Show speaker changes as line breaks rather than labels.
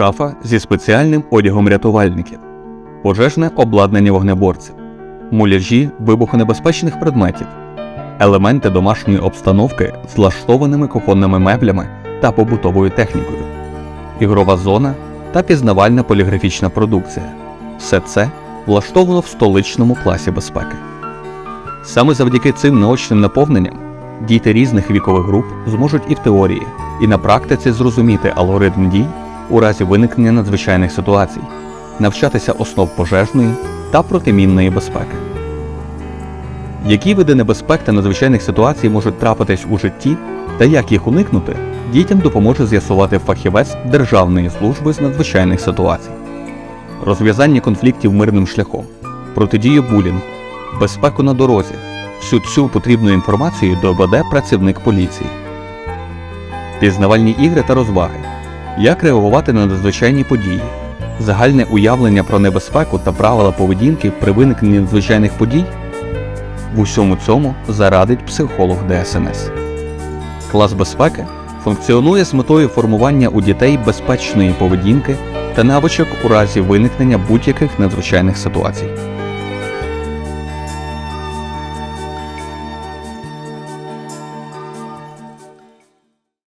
шафа зі спеціальним одягом рятувальників, пожежне обладнання вогнеборців, муляжі вибухонебезпечних предметів, елементи домашньої обстановки з влаштованими кухонними меблями та побутовою технікою, ігрова зона та пізнавальна поліграфічна продукція. Все це влаштовано в столичному класі безпеки. Саме завдяки цим наочним наповненням діти різних вікових груп зможуть і в теорії, і на практиці зрозуміти алгоритм дій у разі виникнення надзвичайних ситуацій, навчатися основ пожежної та протимінної безпеки. Які види небезпек та надзвичайних ситуацій можуть трапитись у житті та як їх уникнути, дітям допоможе з'ясувати фахівець Державної служби з надзвичайних ситуацій, розв'язання конфліктів мирним шляхом, протидію булінгу, безпеку на дорозі. Всю цю потрібну інформацію доведе працівник поліції. Пізнавальні ігри та розваги. Як реагувати на надзвичайні події, загальне уявлення про небезпеку та правила поведінки при виникненні надзвичайних подій. В усьому цьому зарадить психолог ДСНС. Клас безпеки функціонує з метою формування у дітей безпечної поведінки та навичок у разі виникнення будь-яких надзвичайних ситуацій.